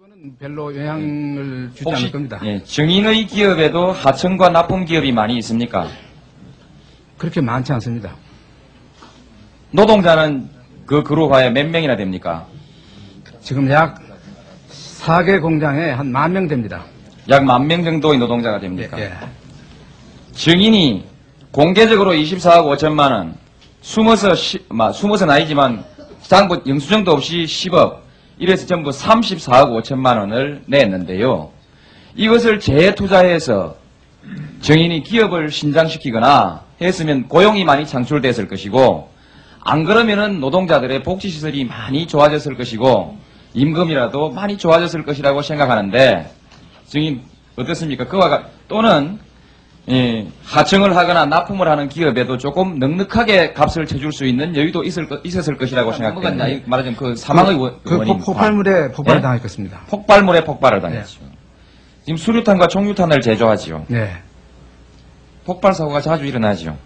그거는 별로 영향을 주지 혹시 않을 겁니다. 예, 증인의 기업에도 하청과 납품 기업이 많이 있습니까? 그렇게 많지 않습니다. 노동자는 그 그룹화에 몇 명이나 됩니까? 지금 약 4개 공장에 한 만 명 됩니다. 약 만 명 정도의 노동자가 됩니까? 예, 예. 증인이 공개적으로 24억 5천만 원, 숨어서 시, 마, 숨어서는 아니지만 장부 영수증도 없이 10억, 이래서 전부 34억 5천만 원을 냈는데요. 이것을 재투자해서 증인이 기업을 신장시키거나 했으면 고용이 많이 창출됐을 것이고, 안 그러면은 노동자들의 복지시설이 많이 좋아졌을 것이고, 임금이라도 많이 좋아졌을 것이라고 생각하는데, 증인 어떻습니까? 그와 같, 또는 예, 하청을 하거나 납품을 하는 기업에도 조금 넉넉하게 값을 쳐줄 수 있는 여유도 있을, 것- 있었을 것이라고 생각합니다. 이 말하자면 그 사망의 원- 그 원인. 폭- 폭발물에 폭발을 예? 당했겠습니다. 폭발물에 폭발을 당했죠. 지금 수류탄과 총류탄을 제조하지요. 네. 폭발 사고가 자주 일어나지요.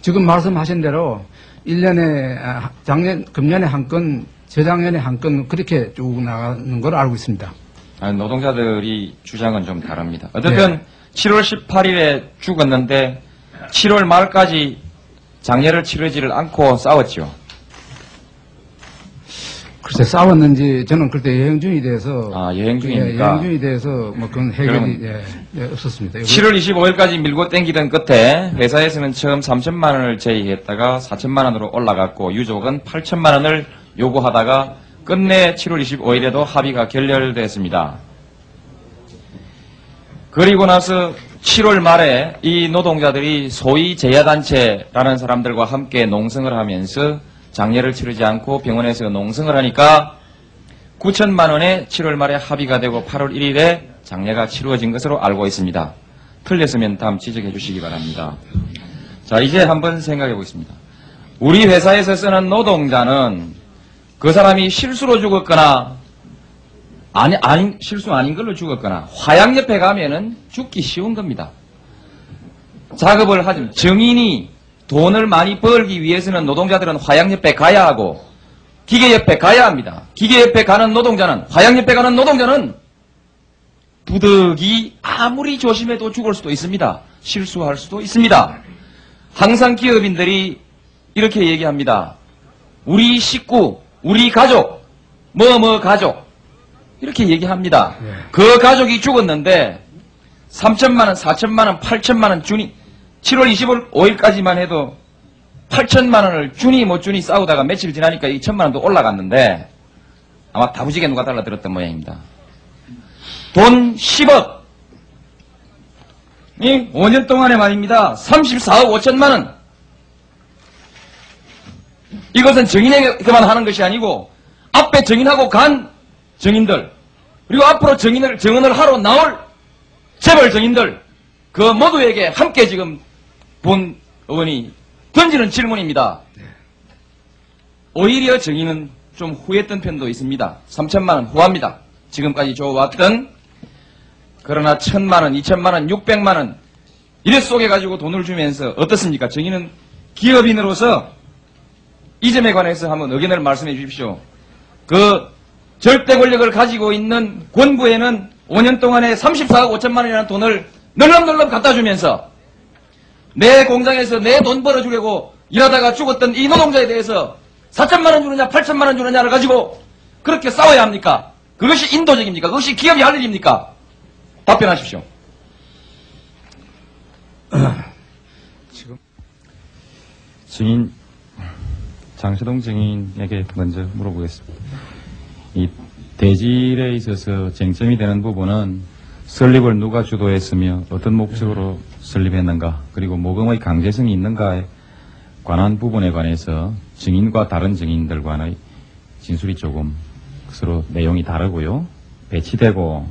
지금 말씀하신 대로 1년에, 아, 작년, 금년에 한 건, 저작년에 한 건, 그렇게 쭉 나가는 걸 알고 있습니다. 아, 노동자들이 주장은 좀 다릅니다. 어쨌든 네. 7월 18일에 죽었는데 7월 말까지 장례를 치르지를 않고 싸웠죠. 글쎄, 싸웠는지, 저는 그때 여행 중이 돼서. 아, 여행 예, 중이니까. 여행 중이 돼서, 뭐, 그건 해결이, 예, 예, 없었습니다. 7월 25일까지 밀고 땡기던 끝에 회사에서는 처음 3천만 원을 제의했다가 4천만 원으로 올라갔고 유족은 8천만 원을 요구하다가 끝내 7월 25일에도 합의가 결렬됐습니다. 그리고 나서 7월 말에 이 노동자들이 소위 제야단체라는 사람들과 함께 농성을 하면서 장례를 치르지 않고 병원에서 농성을 하니까 9천만 원에 7월 말에 합의가 되고 8월 1일에 장례가 치루어진 것으로 알고 있습니다. 틀렸으면 다음 지적해 주시기 바랍니다. 자, 이제 한번 생각해 보겠습니다. 우리 회사에서 쓰는 노동자는 그 사람이 실수로 죽었거나 아니, 아닌, 실수 아닌 걸로 죽었거나 화양옆에 가면은 죽기 쉬운 겁니다. 작업을 하지 증인이 돈을 많이 벌기 위해서는 노동자들은 화양옆에 가야 하고 기계 옆에 가야 합니다. 기계 옆에 가는 노동자는 화양 옆에 가는 노동자는 부득이 아무리 조심해도 죽을 수도 있습니다. 실수할 수도 있습니다. 항상 기업인들이 이렇게 얘기합니다. 우리 식구, 우리 가족, 뭐뭐 가족 이렇게 얘기합니다. 예. 그 가족이 죽었는데 3천만 원, 4천만 원, 8천만 원 주니 7월 25일까지만 해도 8천만 원을 주니 못 주니 싸우다가 며칠 지나니까 이 천만 원도 올라갔는데 아마 다부지게 누가 달라들었던 모양입니다. 돈 10억. 이 5년 동안에 말입니다. 34억 5천만 원. 이것은 증인에게만 하는 것이 아니고 앞에 증인하고 간 증인들 그리고 앞으로 증인을 증언을 하러 나올 재벌 증인들 그 모두에게 함께 지금 본 의원이 던지는 질문입니다. 오히려 증인은 좀 후했던 편도 있습니다. 3천만 원 후합니다. 지금까지 줘왔던 그러나 천만 원, 이천만 원, 육백만 원 이래 쏘개가지고 돈을 주면서 어떻습니까? 증인은 기업인으로서 이 점에 관해서 한번 의견을 말씀해 주십시오. 그 절대 권력을 가지고 있는 권부에는 5년 동안에 34억 5천만 원이라는 돈을 널렁널렁 갖다 주면서 내 공장에서 내 돈 벌어주려고 일하다가 죽었던 이 노동자에 대해서 4천만 원 주느냐 8천만 원 주느냐를 가지고 그렇게 싸워야 합니까? 그것이 인도적입니까? 그것이 기업이 할 일입니까? 답변하십시오. 지금. 증인 장시동 증인에게 먼저 물어보겠습니다. 이 대질에 있어서 쟁점이 되는 부분은 설립을 누가 주도했으며 어떤 목적으로 설립했는가 그리고 모금의 강제성이 있는가에 관한 부분에 관해서 증인과 다른 증인들 간의 진술이 조금 서로 내용이 다르고요. 배치되고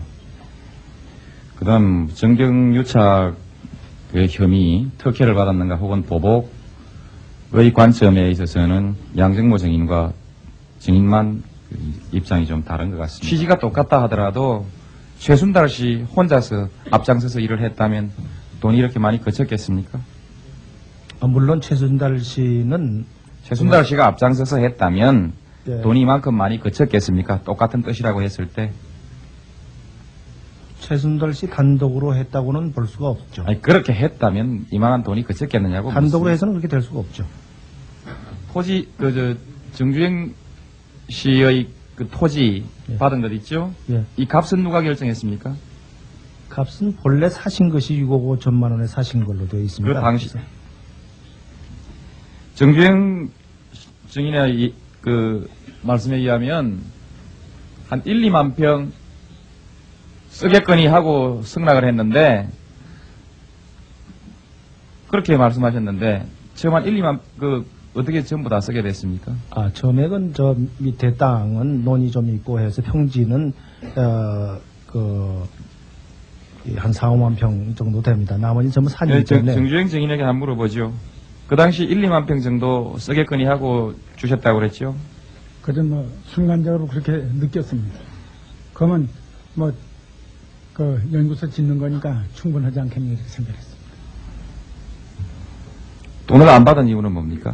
그 다음 정경유착의 혐의 특혜를 받았는가 혹은 보복 의 관점에 있어서는 양정모 증인과 증인만 그 입장이 좀 다른 것 같습니다. 취지가 똑같다 하더라도 최순달 씨 혼자서 앞장서서 일을 했다면 돈이 이렇게 많이 거쳤겠습니까? 아, 물론 최순달 씨는 최순달 씨가 앞장서서 했다면 네. 돈이 이만큼 많이 거쳤겠습니까? 똑같은 뜻이라고 했을 때 최순달 씨 단독으로 했다고는 볼 수가 없죠. 아니, 그렇게 했다면 이만한 돈이 그쳤겠느냐고. 단독으로. 해서는 그렇게 될 수가 없죠. 토지, 그, 저, 정주행 씨의 그 토지 예. 받은 것 있죠? 예. 이 값은 누가 결정했습니까? 값은 본래 사신 것이 6억 5천만 원에 사신 걸로 되어 그 있습니다. 당시, 정주행 증인의 이- 그 말씀에 의하면 한 1, 2만 평 쓰겠거니 하고 승낙을 했는데 그렇게 말씀하셨는데 처음 한 1, 2만 그 어떻게 전부 다 쓰게 됐습니까? 아, 점액은 저 밑에 땅은 논이 좀 있고 해서 평지는 어, 그, 이한 4, 5만 평 정도 됩니다. 나머지 전부 산이기 네, 정, 때문에 정주행 증인에게 한번 물어보죠. 그 당시 1, 2만 평 정도 쓰겠거니 하고 주셨다고 그랬죠? 그저 뭐 순간적으로 그렇게 느꼈습니다. 그러면 뭐 그 연구소 짓는 거니까 충분하지 않겠냐 이렇게 생각했습니다. 돈을 안 받은 이유는 뭡니까?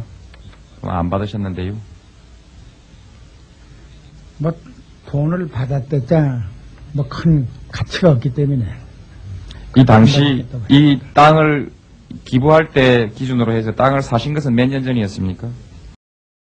안 받으셨는데요. 뭐 돈을 받았댔자 뭐 큰 가치가 없기 때문에 이 당시 이 땅을 기부할 때 기준으로 해서 땅을 사신 것은 몇 년 전이었습니까?